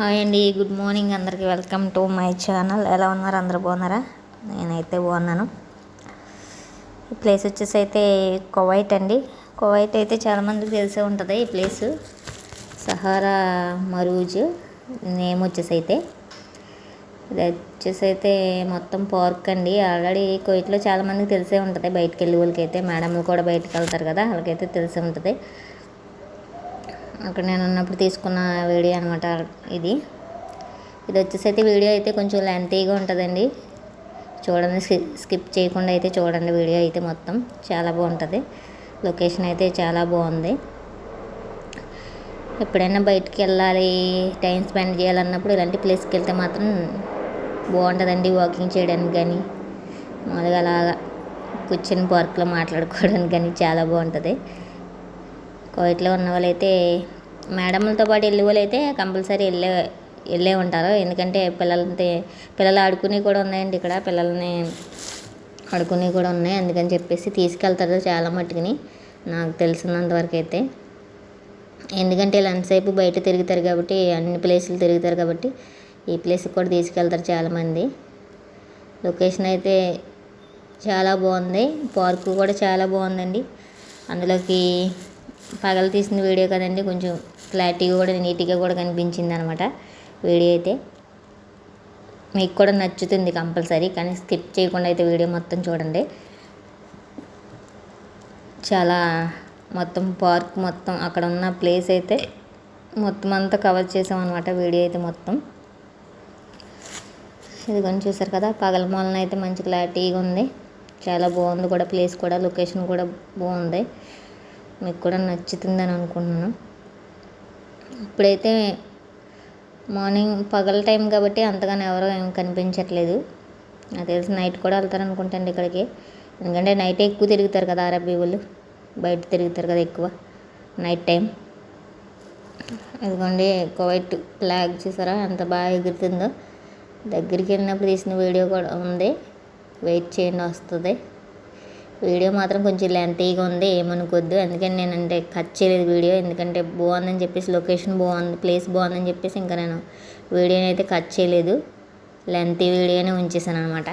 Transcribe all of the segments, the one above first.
Hi అండి good morning. అందరికీ welcome to my channel. ఎలా ఉన్నారు? అందరు బాగున్నారా? నేనైతే బాగున్నాను. ఈ ప్లేస్ వచ్చేసి అయితే కువైట్ అండి. కువైట్ అయితే చాలామందికి తెలిసే ఉంటుంది ఈ ప్లేస్. సహారా మరూజ్ నేమ్ వచ్చేసి అయితే. ఇది వచ్చేసి అయితే మొత్తం పార్క్ అండి. ఆల్రెడీ కువైట్లో చాలామందికి తెలిసే ఉంటుంది. బయటకు వెళ్ళే వాళ్ళకి అయితే మేడంలు కూడా బయటకు వెళ్తారు కదా వాళ్ళకైతే తెలిసే ఉంటుంది. అక్కడ నేను ఉన్నప్పుడు తీసుకున్న వీడియో అనమాట ఇది. ఇది వచ్చేసి అయితే వీడియో అయితే కొంచెం లెంతీగా ఉంటుందండి. చూడండి స్కిప్ చేయకుండా అయితే చూడండి వీడియో అయితే మొత్తం. చాలా బాగుంటుంది. లొకేషన్ అయితే చాలా బాగుంది. ఎప్పుడైనా బయటికి వెళ్ళాలి టైం స్పెండ్ చేయాలన్నప్పుడు ఇలాంటి ప్లేస్కి వెళ్తే మాత్రం బాగుంటుందండి వాకింగ్ చేయడానికి కానీ మామూలుగా అలాగా కూర్చొని పార్క్లో మాట్లాడుకోవడానికి కానీ చాలా బాగుంటుంది. కోవిట్లో ఉన్న వాళ్ళైతే మేడంలతో పాటు వెళ్ళే వాళ్ళు అయితే కంపల్సరీ వెళ్ళే వెళ్ళే ఉంటారు. ఎందుకంటే పిల్లలతో పిల్లలు ఆడుకుని కూడా ఉన్నాయండి ఇక్కడ. పిల్లల్ని ఆడుకుని కూడా ఉన్నాయి. అందుకని చెప్పేసి తీసుకెళ్తారు చాలా మట్టుకుని నాకు తెలిసినంతవరకు అయితే. ఎందుకంటే ఇలా ఎంతసేపు బయట తిరుగుతారు కాబట్టి అన్ని ప్లేసులు తిరుగుతారు కాబట్టి ఈ ప్లేస్కి కూడా తీసుకెళ్తారు చాలామంది లొకేషన్ అయితే చాలా బాగుంది. పార్కు కూడా చాలా బాగుందండి. అందులోకి పగల తీసిన వీడియో కదండి కొంచెం క్లారిటీగా కూడా నీట్గా కూడా కనిపించింది అనమాట వీడియో అయితే. మీకు కూడా నచ్చుతుంది కంపల్సరీ కానీ స్కిప్ చేయకుండా అయితే వీడియో మొత్తం చూడండి. చాలా మొత్తం పార్క్ మొత్తం అక్కడ ఉన్న ప్లేస్ అయితే మొత్తం అంతా కవర్ చేసాం అనమాట వీడియో అయితే మొత్తం. ఇది కొంచెం చూసారు కదా పగల మూలన అయితే మంచి క్లారిటీగా ఉంది. చాలా బాగుంది కూడా ప్లేస్ కూడా లొకేషన్ కూడా బాగుంది. మీకు కూడా నచ్చుతుందని అనుకుంటున్నాను. ఇప్పుడైతే మార్నింగ్ పగల టైం కాబట్టి అంతగానే ఎవరు ఏం కనిపించట్లేదు. నాకు తెలిసి నైట్ కూడా వెళ్తారు అనుకుంటాండి ఇక్కడికి. ఎందుకంటే నైట్ ఎక్కువ తిరుగుతారు కదా అరబీ వాళ్ళు బయట తిరుగుతారు కదా ఎక్కువ నైట్ టైం. ఇదిగోండి కోవైట్ ఫ్లాగ్ చూసారా? ఎంత బాగా ఎగురుతుందో. దగ్గరికి వెళ్ళినప్పుడు తీసిన వీడియో కూడా ఉంది. వెయిట్ చేయండి వస్తుంది. వీడియో మాత్రం కొంచెం లెంతీగా ఉంది ఏమనుకోద్దు. అందుకని నేను అంటే కట్ చేయలేదు వీడియో. ఎందుకంటే బాగుందని చెప్పేసి లొకేషన్ బాగుంది ప్లేస్ బాగుందని చెప్పేసి ఇంకా నేను వీడియోని అయితే కట్ చేయలేదు. లెంతీ వీడియోనే ఉంచేసాను అనమాట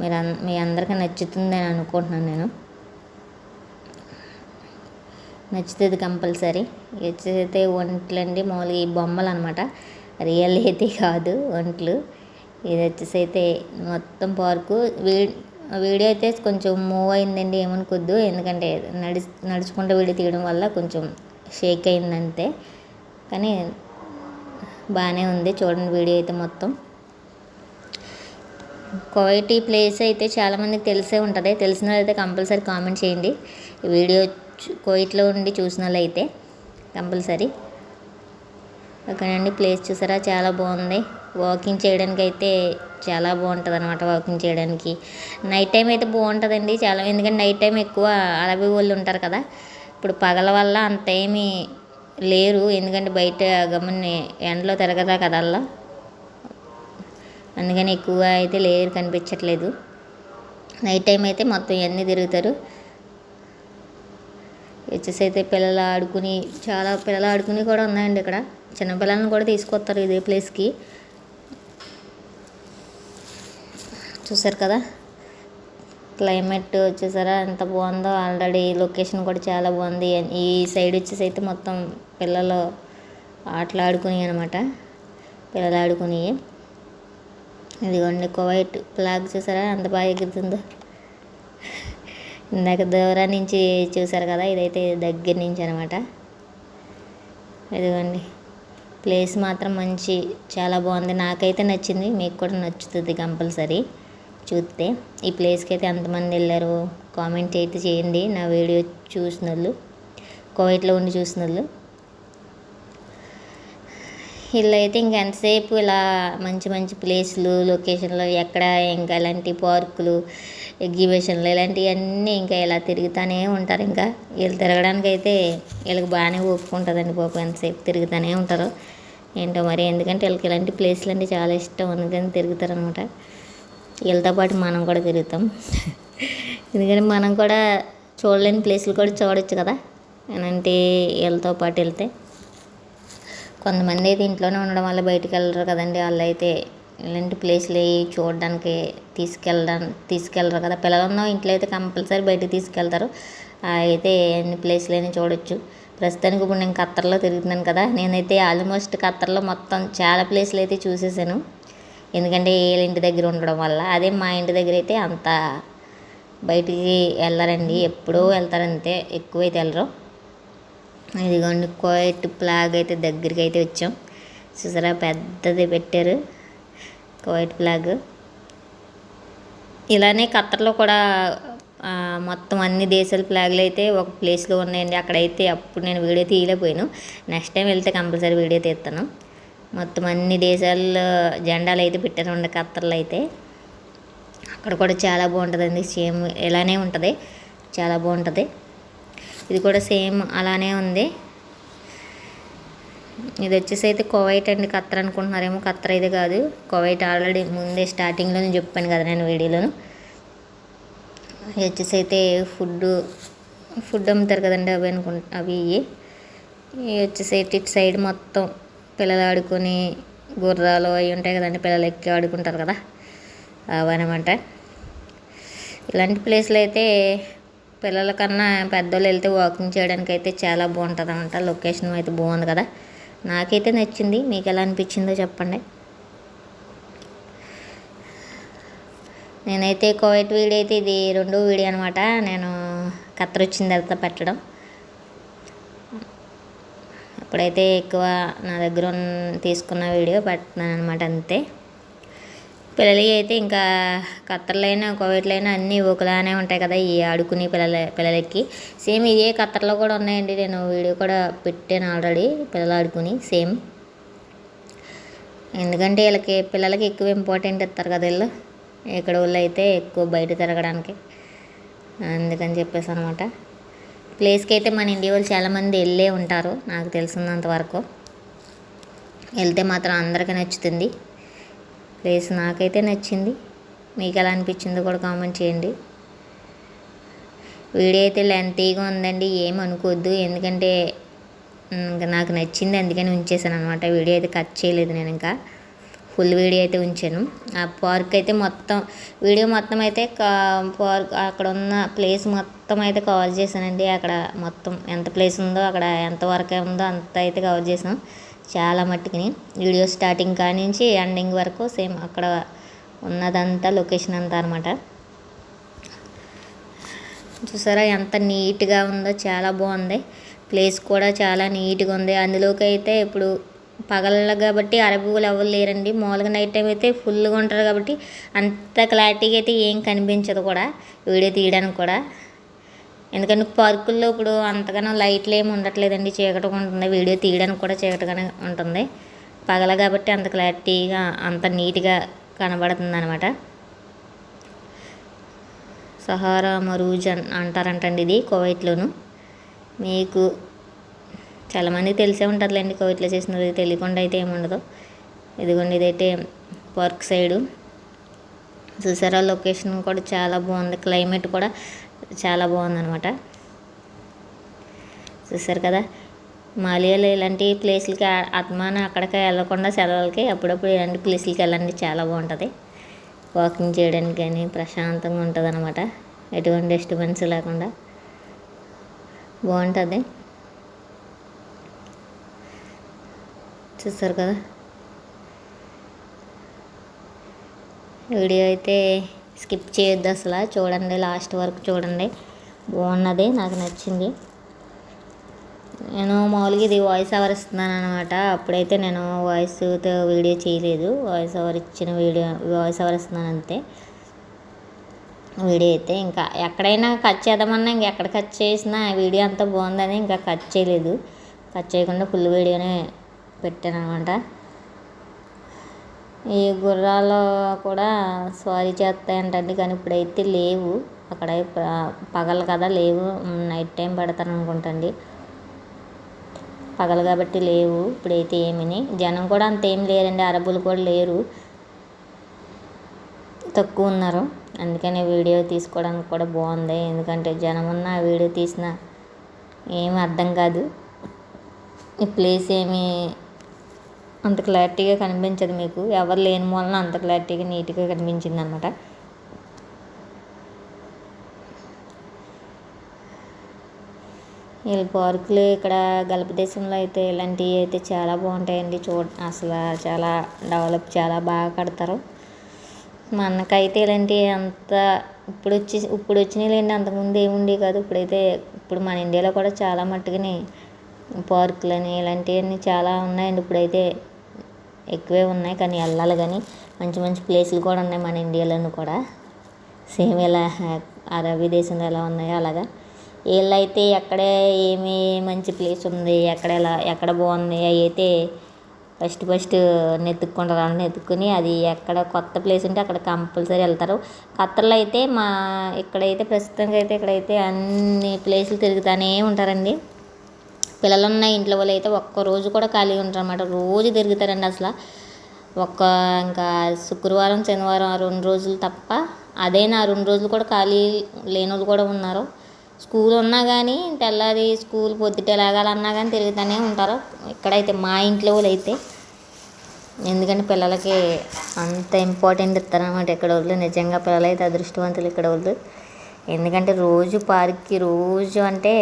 మీరు మీ అందరికీ నచ్చుతుంది అని అనుకుంటున్నాను నేను. నచ్చుతుంది కంపల్సరీ. వచ్చేసైతే ఒంట్లండి మామూలుగా ఈ బొమ్మలు అనమాట రియల్ అయితే కాదు ఒంట్లు. ఇది వచ్చేసి అయితే మొత్తం పార్కు. వీ వీడియో అయితే కొంచెం మూవ్ అయిందండి ఏమనుకోద్దు. ఎందుకంటే నడి నడుచుకుంటూ వీడియో తీయడం వల్ల కొంచెం షేక్ అయిందంతే. కానీ బాగానే ఉంది చూడండి వీడియో అయితే మొత్తం. క్వాలిటీ ప్లేస్ అయితే చాలామందికి తెలిసే ఉంటుంది. తెలిసిన వాళ్ళైతే కంపల్సరీ కామెంట్ చేయండి. వీడియో కోయిట్లో ఉండి చూసిన వాళ్ళైతే కంపల్సరీ. అక్కడండి ప్లేస్ చూసారా? చాలా బాగుంది. వాకింగ్ చేయడానికి అయితే చాలా బాగుంటుంది అనమాట వాకింగ్ చేయడానికి. నైట్ టైం అయితే బాగుంటుందండి చాలా ఎందుకంటే నైట్ టైం ఎక్కువ అడవి వాళ్ళు ఉంటారు కదా. ఇప్పుడు పగల వల్ల అంత ఏమీ లేరు ఎందుకంటే బయట గమని ఎండలో తిరగదా కదా అందుకని ఎక్కువ అయితే లేరు కనిపించట్లేదు. నైట్ టైం అయితే మొత్తం ఇవన్నీ తిరుగుతారు. వచ్చేసి అయితే పిల్లలు ఆడుకుని చాలా పిల్లలు ఆడుకుని కూడా ఉన్నాయండి ఇక్కడ. చిన్నపిల్లలను కూడా తీసుకొస్తారు ఇదే ప్లేస్కి చూసారు కదా? క్లైమేట్ వచ్చేసారా? ఎంత బాగుందో ఆల్రెడీ లొకేషన్ కూడా చాలా బాగుంది. ఈ సైడ్ వచ్చేసి అయితే మొత్తం పిల్లలు ఆటలాడుకుని అనమాట పిల్లలు ఆడుకుని. ఇదిగోండి కువైట్ ఫ్లాగ్ చూసారా? ఎంత బాగా ఎగురుతుందో. ఇందాక దూరం నుంచి చూసారు కదా? ఇదైతే దగ్గర నుంచి అనమాట ఇదిగోండి ప్లేస్ మాత్రం మంచి చాలా బాగుంది. నాకైతే నచ్చింది. మీకు కూడా నచ్చుతుంది కంపల్సరీ. చూస్తే ఈ ప్లేస్కి అయితే ఎంతమంది వెళ్ళారు కామెంట్ అయితే చేయండి. నా వీడియో చూసిన వాళ్ళు కోవిడ్లో ఉండి చూసిన వాళ్ళు ఇలా అయితే ఇంకెంతసేపు ఇలా మంచి మంచి ప్లేస్లు లొకేషన్లు ఎక్కడ ఇంకా ఇలాంటి పార్కులు ఎగ్జిబిషన్లు ఇలాంటివన్నీ ఇంకా ఇలా తిరుగుతూనే ఉంటారు. ఇంకా వీళ్ళు తిరగడానికి అయితే వీళ్ళకి బాగానే ఒప్పుకుంటుందండి పాపం. ఎంతసేపు తిరుగుతూనే ఉంటారు. ఏంటో మరి ఎందుకంటే వీళ్ళకి ఇలాంటి ప్లేస్లు అంటే చాలా ఇష్టం. అందుకని తిరుగుతారు అనమాట వీళ్ళతో పాటు మనం కూడా తిరుగుతాం. ఎందుకంటే మనం కూడా చూడలేని ప్లేసులు కూడా చూడొచ్చు కదా. అంటే వీళ్ళతో పాటు వెళ్తే. కొంతమంది అయితే ఇంట్లోనే ఉండడం వల్ల బయటికి వెళ్ళరు కదండి. వాళ్ళు అయితే ఇలాంటి ప్లేసులు చూడడానికి తీసుకెళ్ళడం తీసుకెళ్ళరు కదా. పిల్లలు ఉన్న ఇంట్లో అయితే కంపల్సరీ బయటకు తీసుకెళ్తారు. అయితే అన్ని ప్లేస్లు చూడొచ్చు. ప్రస్తుతానికి ఇప్పుడు నేను ఖత్తర్లో తిరుగుతున్నాను కదా. నేనైతే ఆల్మోస్ట్ ఖత్తర్లో మొత్తం చాలా ప్లేసులు అయితే చూసేసాను. ఎందుకంటే వీళ్ళ ఇంటి దగ్గర ఉండడం వల్ల. అదే మా ఇంటి దగ్గర అయితే అంత బయటికి వెళ్ళరండి. ఎప్పుడో వెళ్తారంతే ఎక్కువైతే వెళ్ళరు. ఇదిగోండి కోయట్ ప్లాగ్ అయితే దగ్గరికి అయితే వచ్చాం. చూసారా? పెద్దది పెట్టారు కోయట్ ప్లాగ్. ఇలానే ఖత్తర్లో కూడా మొత్తం అన్ని దేశాల ఫ్లాగ్లు అయితే ఒక ప్లేస్లో ఉన్నాయండి. అక్కడైతే అప్పుడు నేను వీడియో తీయలేకపోయాను. నెక్స్ట్ టైం వెళ్తే కంపల్సరీ వీడియో తీస్తాను. మొత్తం అన్ని దేశాల్లో జెండాలు అయితే పెట్టారు ఉండే ఖత్తర్లో అయితే. అక్కడ కూడా చాలా బాగుంటుందండి సేమ్ ఇలానే ఉంటుంది చాలా బాగుంటుంది. ఇది కూడా సేమ్ అలానే ఉంది. ఇది వచ్చేసి అయితే కువైట్ అండి ఖత్తర్ అనుకుంటున్నారేమో ఖత్తర్ అయితే కాదు. కువైట్ ఆల్రెడీ ముందే స్టార్టింగ్లోనే చెప్పాను కదా నేను వీడియోలోను. ఇది వచ్చేసి అయితే ఫుడ్ ఫుడ్ అమ్ముతారు కదండి అవి అనుకుంటా అవి ఇవి. వచ్చేసి అయితే ఇటు సైడ్ మొత్తం పిల్లలు ఆడుకొని గుర్రాలు అవి ఉంటాయి కదండి పిల్లలు ఎక్కి ఆడుకుంటారు కదా అవన్నమాట ఇలాంటి ప్లేస్లు అయితే పిల్లల కన్నా పెద్దోళ్ళు వెళ్తే వాకింగ్ చేయడానికి అయితే చాలా బాగుంటుంది అనమాట లొకేషన్ అయితే బాగుంది కదా. నాకైతే నచ్చింది. మీకు ఎలా అనిపించిందో చెప్పండి. నేనైతే కోవిడ్ వీడియో అయితే ఇది రెండో వీడియో అనమాట. నేను కత్తర్ వచ్చిన తర్వాత పెట్టడం. అప్పుడైతే ఎక్కువ నా దగ్గర తీసుకున్న వీడియో పెడుతున్నాను అనమాట అంతే. పిల్లలకి అయితే ఇంకా కత్తర్లైనా అయినా అన్నీ ఒకలానే ఉంటాయి కదా ఈ ఆడుకునే పిల్లల పిల్లలకి. సేమ్ ఇదే కత్తర్లో కూడా ఉన్నాయండి. నేను వీడియో కూడా పెట్టాను ఆల్రెడీ పిల్లలు ఆడుకుని సేమ్. ఎందుకంటే వీళ్ళకి పిల్లలకి ఎక్కువ ఇంపార్టెంట్ ఇస్తారు కదా వీళ్ళు. ఇక్కడ వాళ్ళు అయితే ఎక్కువ బయట తిరగడానికి. అందుకని చెప్పేసి అనమాట. ప్లేస్కి అయితే మన ఇండియా వాళ్ళు చాలామంది వెళ్ళే ఉంటారు నాకు తెలిసినంత వరకు. వెళ్తే మాత్రం అందరికీ నచ్చుతుంది. ప్లేస్ నాకైతే నచ్చింది. మీకు ఎలా అనిపించిందో కూడా కామెంట్ చేయండి. వీడియో అయితే లెంతీగా ఉందండి ఏం అనుకోవద్దు. ఎందుకంటే ఇంకా నాకు నచ్చింది అందుకని ఉంచేసాను అనమాట వీడియో అయితే కట్ చేయలేదు నేను ఇంకా. ఫుల్ వీడియో అయితే ఉంచాను. ఆ పార్క్ అయితే మొత్తం వీడియో మొత్తం అయితే పార్క్ అక్కడ ఉన్న ప్లేస్ మొత్తం మొత్తం అయితే కవర్ చేశానండి. అక్కడ మొత్తం ఎంత ప్లేస్ ఉందో అక్కడ ఎంత వర్క్ ఉందో అంత అయితే కవర్ చేసాం చాలా మట్టుకుని. వీడియో స్టార్టింగ్ కానించి నుంచి ఎండింగ్ వరకు సేమ్ అక్కడ ఉన్నదంతా లొకేషన్ అంతా అనమాట చూసారా ఎంత నీట్గా ఉందో చాలా బాగుంది. ప్లేస్ కూడా చాలా నీట్గా ఉంది. అందులోకి అయితే ఇప్పుడు పగల కాబట్టి అరబువులు ఎవరు లేరండి. మామూలుగా నైట్ టైం అయితే ఫుల్గా ఉంటారు కాబట్టి అంత క్లారిటీగా అయితే ఏం కనిపించదు కూడా. వీడియో తీయడానికి కూడా. ఎందుకంటే పార్కుల్లో ఇప్పుడు అంతగానో లైట్లు ఏమి ఉండట్లేదండి. చీకటిగా ఉంటుంది. వీడియో తీయడానికి కూడా చీకటిగానే ఉంటుంది. పగల కాబట్టి అంత క్లారిటీగా అంత నీట్గా కనబడుతుంది అనమాట సహారా మరూజ్ అన్ అంటారంటండి ఇది కువైట్లోను. మీకు చాలామంది తెలిసే ఉంటుందిలేండి కోవిట్లో చేసినది తెలియకుండా అయితే ఏముండదు ఇదిగోండి ఇదైతే పార్క్ సైడు. చూసారా లొకేషన్ కూడా చాలా బాగుంది. క్లైమేట్ కూడా చాలా బాగుందనమాట చూసారు కదా? మాలియాలో ఇలాంటి ప్లేస్లకి అత్మాన అక్కడికి వెళ్ళకుండా సెలవులకి అప్పుడప్పుడు ఇలాంటి ప్లేస్లకి వెళ్ళండి చాలా బాగుంటుంది. వాకింగ్ చేయడానికి కానీ ప్రశాంతంగా ఉంటుంది అనమాట ఎటువంటి డిస్టర్బెన్స్ లేకుండా. బాగుంటుంది. చూస్తారు కదా? వీడియో అయితే స్కిప్ చేయొద్దు అసలు. చూడండి లాస్ట్ వరకు చూడండి. బాగున్నది నాకు నచ్చింది. నేను మామూలుగా ఇది వాయిస్ ఓవర్ ఇస్తున్నాను అనమాట అప్పుడైతే నేను వాయిస్తో వీడియో చేయలేదు. వాయిస్ ఓవర్ ఇచ్చిన వీడియో వాయిస్ ఓవర్ ఇస్తున్నాను అంతే. వీడియో అయితే ఇంకా ఎక్కడైనా కట్ చేద్దామన్నా ఇంక ఎక్కడ కట్ చేసినా వీడియో అంతా బాగుందని ఇంకా కట్ చేయలేదు. కట్ చేయకుండా ఫుల్ వీడియోనే పెట్టాను అనమాట ఈ గుర్రాలు కూడా స్వారీ చేస్తాయంటండి కానీ ఇప్పుడైతే లేవు. అక్కడ పగలు కదా లేవు. నైట్ టైం పెడతాను అనుకుంటండి పగలు కాబట్టి లేవు ఇప్పుడైతే ఏమిని. జనం కూడా అంత ఏం లేరండి అరబులు కూడా లేరు. తక్కువ ఉన్నారు. అందుకనే వీడియో తీసుకోవడానికి కూడా బాగుంది. ఎందుకంటే జనం ఉన్న వీడియో తీసిన ఏమి అర్థం కాదు. ఈ ప్లేస్ ఏమి అంత క్లారిటీగా కనిపించదు మీకు. ఎవరు లేని మూలన అంత క్లారిటీగా నీట్గా కనిపించింది అనమాట వీళ్ళ పార్కులు ఇక్కడ గల్ప దేశంలో అయితే ఇలాంటివి అయితే చాలా బాగుంటాయండి. చూడ అసలు చాలా డెవలప్ చాలా బాగా కడతారు. మనకైతే ఇలాంటివి అంత ఇప్పుడు వచ్చి ఇప్పుడు వచ్చినాయి లేండి అంతకుముందు ఏముండే కాదు. ఇప్పుడైతే ఇప్పుడు మన ఇండియాలో కూడా చాలా మట్టుకుని పార్కులని ఇలాంటివన్నీ చాలా ఉన్నాయండి. ఇప్పుడైతే ఎక్కువే ఉన్నాయి కానీ వెళ్ళాలి కానీ మంచి మంచి ప్లేసులు కూడా ఉన్నాయి మన ఇండియాలోనూ కూడా. సేమ్ ఇలా అరబీ దేశంలో ఎలా ఉన్నాయో అలాగా. వీళ్ళైతే ఎక్కడే ఏమి మంచి ప్లేస్ ఉంది ఎక్కడ ఎలా ఎక్కడ బాగుంది అవి అయితే ఫస్ట్ ఫస్ట్ నెత్తుక్కుంటారు నెత్తుకుని అది ఎక్కడ కొత్త ప్లేస్ ఉంటే అక్కడ కంపల్సరీ వెళ్తారు. ఖత్తర్లో అయితే మా ఇక్కడైతే ప్రస్తుతానికి అయితే ఇక్కడైతే అన్ని ప్లేసులు తిరుగుతూనే ఉంటారండి. పిల్లలున్న ఇంట్లో వాళ్ళు అయితే ఒక్క రోజు కూడా ఖాళీ ఉంటారు అన్నమాట రోజు తిరుగుతారండి అసలు. ఒక్క ఇంకా శుక్రవారం శనివారం ఆ రెండు రోజులు తప్ప అదైనా ఆ రెండు రోజులు కూడా ఖాళీ లేని వాళ్ళు కూడా ఉన్నారు. స్కూల్ ఉన్నా కానీ తెల్లారి స్కూల్ పొద్దుట లేగాలన్నా కానీ తిరుగుతూనే ఉంటారు. ఇక్కడైతే మా ఇంట్లో వాళ్ళు అయితే ఎందుకంటే పిల్లలకి అంత ఇంపార్టెంట్ ఇస్తారనమాట ఇక్కడ వాళ్ళు. నిజంగా పిల్లలు అయితే అదృష్టవంతులు ఇక్కడ వాళ్ళు. ఎందుకంటే రోజు పార్క్కి రోజు అంటే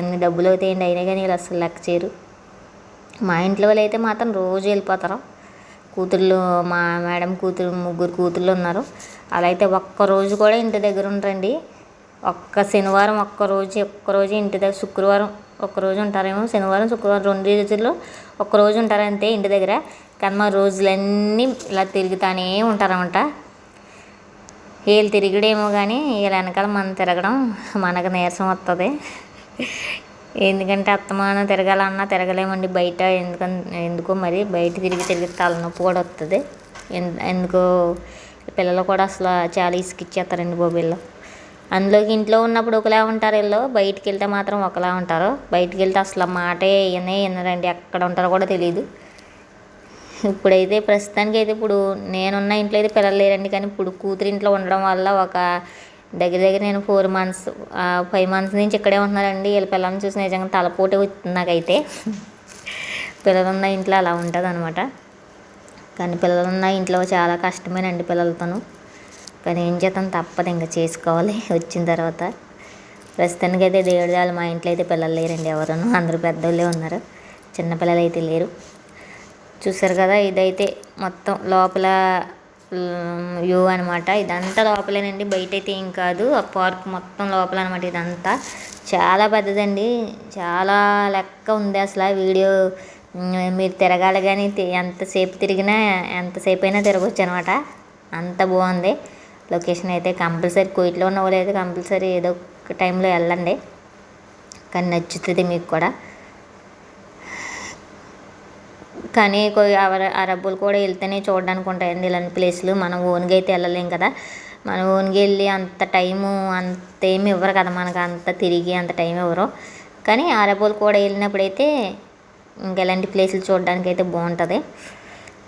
ఉమ్, డబ్బులు అవుతాయండి అయినా కానీ వీళ్ళు అసలు లెక్క చేయరు మా ఇంట్లో వాళ్ళు అయితే మాత్రం రోజు వెళ్ళిపోతారు. కూతుర్లు మా మేడం కూతురు ముగ్గురు కూతుర్లు ఉన్నారు. అలా అయితే ఒక్క రోజు కూడా ఇంటి దగ్గర ఉండరండి. ఒక్క శనివారం ఒక్క ఒక్కరోజు ఒక్క ఇంటి దగ్గర శుక్రవారం ఒక్క రోజు ఉంటారేమో శనివారం శుక్రవారం రెండు రోజుల్లో ఒక్క రోజు ఉంటారంతే ఇంటి దగ్గర. కానీ మా రోజులన్నీ ఇలా తిరుగుతానే ఉంటారన్నమాట. వీళ్ళు తిరిగడేమో కానీ వీళ్ళ వెనకాల మనం తిరగడం మనకు నీరసం వస్తుంది ఎందుకంటే అత్తమానం తిరగాలన్నా తిరగలేమండి బయట. ఎందుకంటే ఎందుకో మరి బయట తిరిగి తిరిగి తలనొప్పి కూడా వస్తుంది ఎన్- ఎందుకో పిల్లలు కూడా అసలు చాలా ఇసుకిచ్చేస్తారండి బాబు అందులోకి ఇంట్లో ఉన్నప్పుడు ఒకలా ఉంటారు వీళ్ళు. బయటికి వెళ్తే మాత్రం ఒకలా ఉంటారు. బయటికి వెళ్తే అసలు మాటే వినే వినరండి ఎక్కడ ఉంటారో కూడా తెలియదు ఇప్పుడైతే ప్రస్తుతానికి అయితే ఇప్పుడు నేనున్న ఇంట్లో అయితే పిల్లలు లేరండి. కానీ ఇప్పుడు కూతురు ఇంట్లో ఉండడం వల్ల ఒక దగ్గర దగ్గర నేను ఫోర్ మంత్స్ ఫైవ్ మంత్స్ నుంచి ఇక్కడే ఉంటున్నారండి వీళ్ళ పిల్లల్ని చూసి నిజంగా తలపోటే వచ్చింది నాకైతే. పిల్లలు ఉన్న ఇంట్లో అలా ఉంటుంది అనమాట కానీ పిల్లలు ఉన్న ఇంట్లో చాలా కష్టమేనండి పిల్లలతోనూ. కానీ ఏం చేద్దాం? తప్పదు ఇంకా చేసుకోవాలి. వచ్చిన తర్వాత. ప్రస్తుతానికి అయితే దేవుడి దాలు మా ఇంట్లో అయితే పిల్లలు లేరండి ఎవరును. అందరూ పెద్దోళ్ళే ఉన్నారు. చిన్నపిల్లలు అయితే లేరు. చూసారు కదా? ఇదైతే మొత్తం లోపల వ్యూ అనమాట ఇదంతా లోపలేనండి. బయట అయితే ఏం కాదు. ఆ పార్క్ మొత్తం లోపల అనమాట ఇదంతా. చాలా పెద్దదండి. చాలా లెక్క ఉంది అసలు ఆ వీడియో. మీరు తిరగాలి కానీ తి- ఎంతసేపు తిరిగినా ఎంతసేపు అయినా తిరగచ్చు అనమాట అంత బాగుంది. లొకేషన్ అయితే కంపల్సరీ కోయిట్లో ఉన్న వాళ్ళు అయితే కంపల్సరీ ఏదో ఒక టైంలో వెళ్ళండి. కానీ నచ్చుతుంది మీకు కూడా. కానీ కొ- అరబ్బులు కూడా వెళ్తేనే చూడడానికి ఉంటాయండి ఇలాంటి ప్లేస్లు. మనం ఓన్గా అయితే వెళ్ళలేం కదా. మనం ఓన్గా వెళ్ళి అంత టైము అంత ఏమి ఇవ్వరు కదా మనకు. అంత తిరిగి అంత టైం ఇవ్వరు. కానీ అరబ్బులు కూడా వెళ్ళినప్పుడైతే ఇంకా ఇలాంటి ప్లేసులు చూడడానికి అయితే బాగుంటుంది.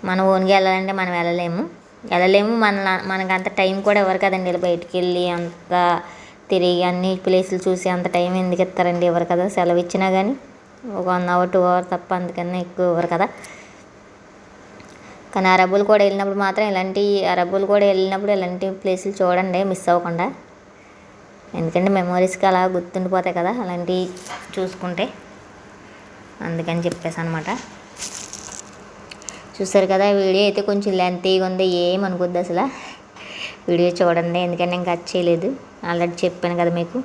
మనం ఓన్గా వెళ్ళాలంటే మనం వెళ్ళలేము. వెళ్ళలేము. మన మనకు అంత టైం కూడా ఎవరు కదండి. ఇలా బయటికి వెళ్ళి అంత తిరిగి అన్ని ప్లేసులు చూసి అంత టైం ఎందుకు ఇస్తారండి? ఎవరు కదా. సెలవు ఇచ్చినా కానీ ఒక వన్ అవర్ టూ అవర్ తప్ప అందుకన్నా ఎక్కువ ఇవ్వరు కదా. కానీ అరబ్బులు కూడా వెళ్ళినప్పుడు మాత్రం ఇలాంటి అరబ్బులు కూడా వెళ్ళినప్పుడు ఇలాంటి ప్లేసులు చూడండి మిస్ అవ్వకుండా. ఎందుకంటే మెమోరీస్కి అలా గుర్తుండిపోతాయి కదా అలాంటివి చూసుకుంటే. అందుకని చెప్పేసి అనమాట చూసారు కదా వీడియో అయితే కొంచెం లెంతీగా ఉంది ఏమనుకోద్దు అసలు. వీడియో చూడండి ఎందుకంటే ఇంకా కట్ చేయలేదు. ఆల్రెడీ చెప్పాను కదా మీకు.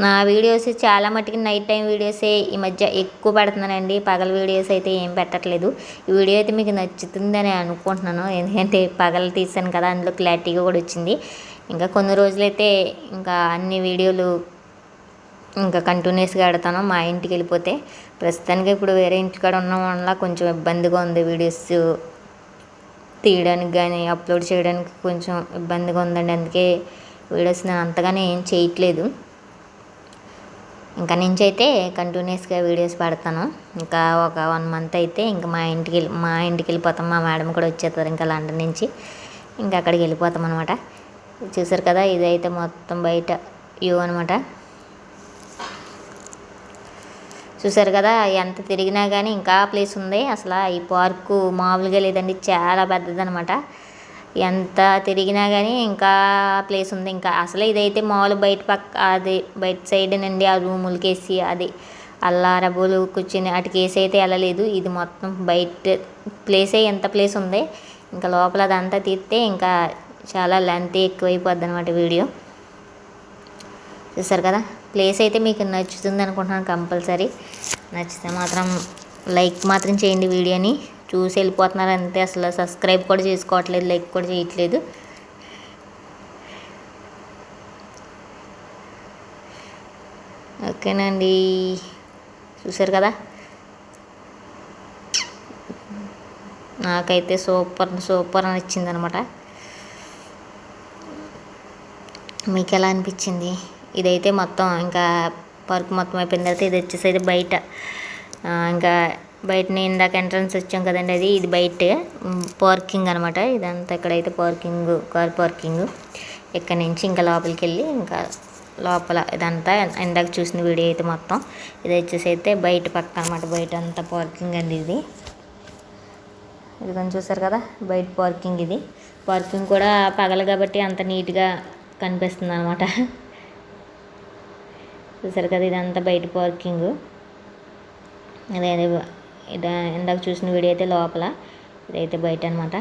నా వీడియోస్ చాలా మట్టుకు నైట్ టైం వీడియోసే ఈ మధ్య ఎక్కువ పెడుతున్నానండి. పగల వీడియోస్ అయితే ఏం పెట్టట్లేదు. ఈ వీడియో అయితే మీకు నచ్చుతుందని అనుకుంటున్నాను. ఎందుకంటే పగలు తీసాను కదా అందులో క్లారిటీగా కూడా వచ్చింది. ఇంకా కొన్ని రోజులైతే ఇంకా అన్ని వీడియోలు ఇంకా కంటిన్యూస్గా ఆడతాను మా ఇంటికి వెళ్ళిపోతే ప్రస్తుతానికి ఇప్పుడు వేరే ఇంటికాడ ఉండడం వల్ల కొంచెం ఇబ్బందిగా ఉంది వీడియోస్ తీయడానికి కానీ అప్లోడ్ చేయడానికి కొంచెం ఇబ్బందిగా ఉందండి. అందుకే వీడియోస్ నేను అంతగానే ఏం చేయట్లేదు. ఇంకా నుంచి అయితే కంటిన్యూస్గా వీడియోస్ పెడతాను. ఇంకా ఒక వన్ మంత్ అయితే ఇంకా మా ఇంటికి వెళ్ళి మా ఇంటికి వెళ్ళిపోతాం. మా మేడం కూడా వచ్చేస్తారు ఇంకా లండన్ నుంచి. ఇంకా అక్కడికి వెళ్ళిపోతాం అనమాట చూసారు కదా ఇదైతే మొత్తం బయట వ్యూ అనమాట చూసారు కదా ఎంత తిరిగినా కానీ ఇంకా ప్లేస్ ఉంది. అసలు ఈ పార్కు మామూలుగా లేదండి చాలా పెద్దదనమాట ఎంత తిరిగినా కానీ ఇంకా ప్లేస్ ఉంది. ఇంకా అసలు ఇదైతే మామూలు బయట పక్క అది బయట సైడ్ నుండి ఆ రూములకేసి అది అల్లారబులు కూర్చుని అటుకేసి అయితే వెళ్ళలేదు ఇది మొత్తం బయట ప్లేసే ఎంత ప్లేస్ ఉంది. ఇంకా లోపల అదంతా తీస్తే ఇంకా చాలా లెంత్ ఎక్కువైపోద్ది అనమాట వీడియో. చూసారు కదా? ప్లేస్ అయితే మీకు నచ్చుతుంది అనుకుంటున్నాను కంపల్సరీ. నచ్చితే మాత్రం లైక్ మాత్రం చేయండి వీడియోని. చూసి వెళ్ళిపోతున్నారు. అంతే అసలు సబ్స్క్రైబ్ కూడా చేసుకోవట్లేదు లైక్ కూడా చేయట్లేదు. ఓకేనండి చూసారు కదా? నాకైతే సూపర్ సూపర్ నచ్చింది అనమాట మీకు ఎలా అనిపించింది? ఇదైతే మొత్తం ఇంకా పార్క్ మొత్తం అయిపోయిన తర్వాత ఇది వచ్చేసి అయితే బయట ఇంకా బయట ఇందాక ఎంట్రన్స్ వచ్చాం కదండి అది ఇది బయట పార్కింగ్ అనమాట ఇదంతా ఇక్కడైతే పార్కింగ్ కార్ పార్కింగ్ ఇక్కడ నుంచి ఇంకా లోపలికి వెళ్ళి ఇంకా లోపల ఇదంతా ఇందాక చూసిన వీడియో అయితే మొత్తం. ఇది వచ్చేసి అయితే బయట పక్క అనమాట బయట అంతా పార్కింగ్ అండి ఇది. ఇది కొంచెం చూసారు కదా బయట పార్కింగ్ ఇది. పార్కింగ్ కూడా పగలు కాబట్టి అంత నీట్గా కనిపిస్తుంది అనమాట చూసారు కదా ఇదంతా బయట పార్కింగ్ అదే అదే ఇదా ఇందాక చూసిన వీడియో అయితే లోపల. ఇదైతే బయట అనమాట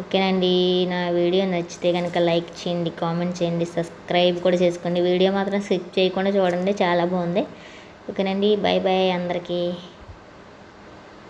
ఓకేనండి నా వీడియో నచ్చితే కనుక లైక్ చేయండి కామెంట్ చేయండి సబ్స్క్రైబ్ కూడా చేసుకోండి. వీడియో మాత్రం స్కిప్ చేయకుండా చూడండి చాలా బాగుంది. ఓకేనండి బాయ్ బాయ్ అందరికీ.